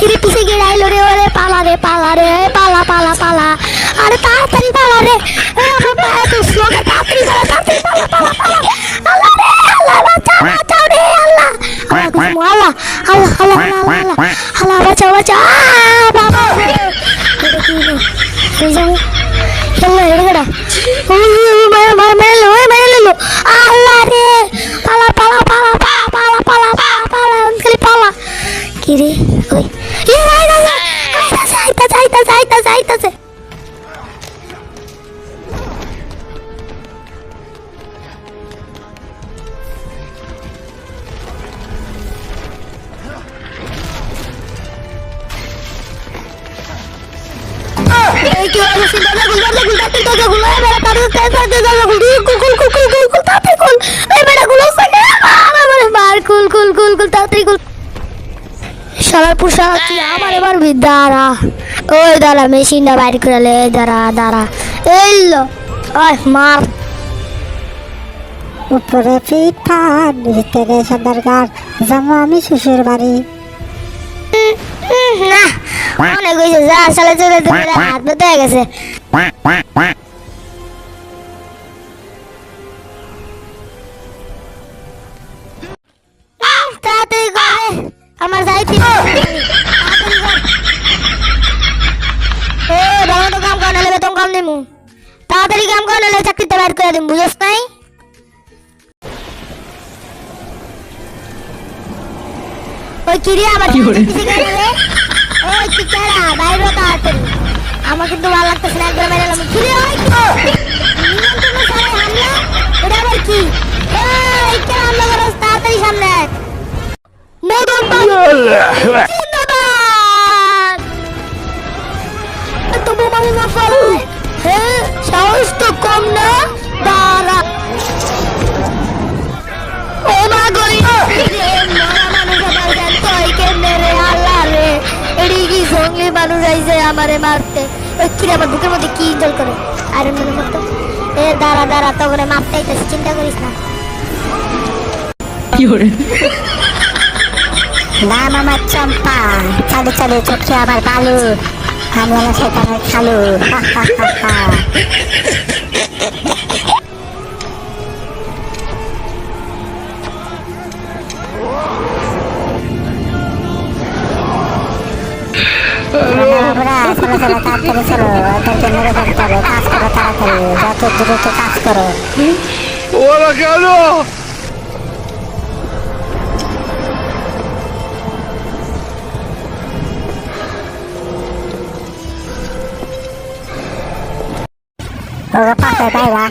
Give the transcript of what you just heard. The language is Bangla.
হিরে পিছে গিয়ে আইলো রে ওরে পালা রে পালা রে পালা পালা পালা আরে তাড়াতাড়ি পালা রে আল্লাহ আল্লাহ আল্লাহ আল্লাহ আল্লাহ আল্লাহ আল্লাহ আল্লাহ আল্লাহ আল্লাহ আল্লাহ আল্লাহ কিরে কই এ ভাই দাদা আইতা আইতা আইতা আইতা আইতা তাড়াতাড়ি শালার পুষা তুই আমার এবার দাঁড়া। ওই দাঁড়া মেশিনটা বাইর করে লে দাঁড়া দাঁড়া। এই লো। ওই মার। উপরে পিঠা ভিতরে সদর গার যাব আমি শ্বশুর বাড়ি। না। অনেক হয়েছে যা চলে চলে চলে হাত ব্যথা হয়ে গেছে। আমার যাইতে এ ভালো কাম কর নাহলে বেতন কম দিমু। তাড়াতাড়ি কাম কর নাহলে চাকরিতে বাইর করে দিমু বুঝছ নাই? ওই কিরে আবার পিছে গেল রে ওই কি কেরা বাইরে তাড়াতাড়ি। আমার কিন্তু ভালো লাগতেছে না একবার বাইরে এলাম। কিরে ওই তবু আমি মানে না পারো হ্যাঁ সাহস তো কম না? মানুষ আইছে আমারে মারতে? কিরে আমার বুকের মধ্যে কি জল করে? আয়রন এ, দাঁড়া দাঁড়া, তখন মারতে চিন্তা করিস না। নাম আমার চম্পা। চালু চালু চোখে আমার বালু। আমি আমার সেখানে খালু। হা হা 我爸爸在啦